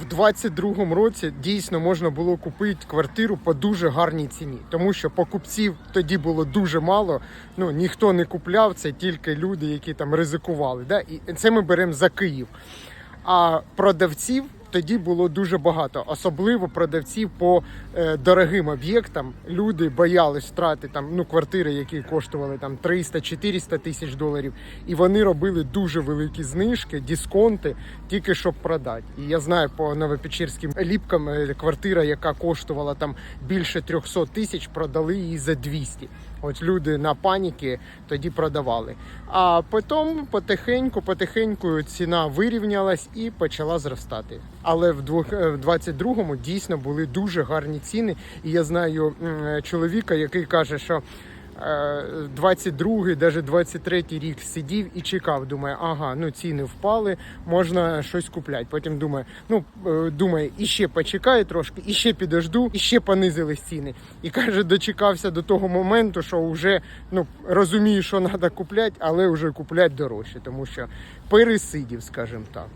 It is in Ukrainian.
в 22-му році дійсно можна було купити квартиру по дуже гарній ціні, тому що покупців тоді було дуже мало. Ну ніхто не купляв, це тільки люди, які там ризикували. Да? І це ми беремо за Київ. А продавців тоді було дуже багато, особливо продавців по е, дорогим об'єктам. Люди боялись втрати там ну квартири, які коштували там 300-400 тисяч доларів, і вони робили дуже великі знижки, дисконти, тільки щоб продати. І я знаю по новопечерським ліпкам е, квартира, яка коштувала там більше 300 тисяч, продали її за 200. От люди на паніки тоді продавали. А потім потихеньку, потихеньку ціна вирівнялась і почала зростати. Але в двох- е, в 22-му дійсно були дуже гарні ціни. І я знаю чоловіка, який каже, що е, 22-й, навіть 23-й рік сидів і чекав. Думає, ага, ну ціни впали, можна щось купляти. Потім думає, ну е, думає, іще почекаю трошки, іще підожду, іще понизились ціни. І каже, дочекався до того моменту, що вже ну розумію, що треба купляти, але вже купляти дорожче, тому що пересидів, скажімо так.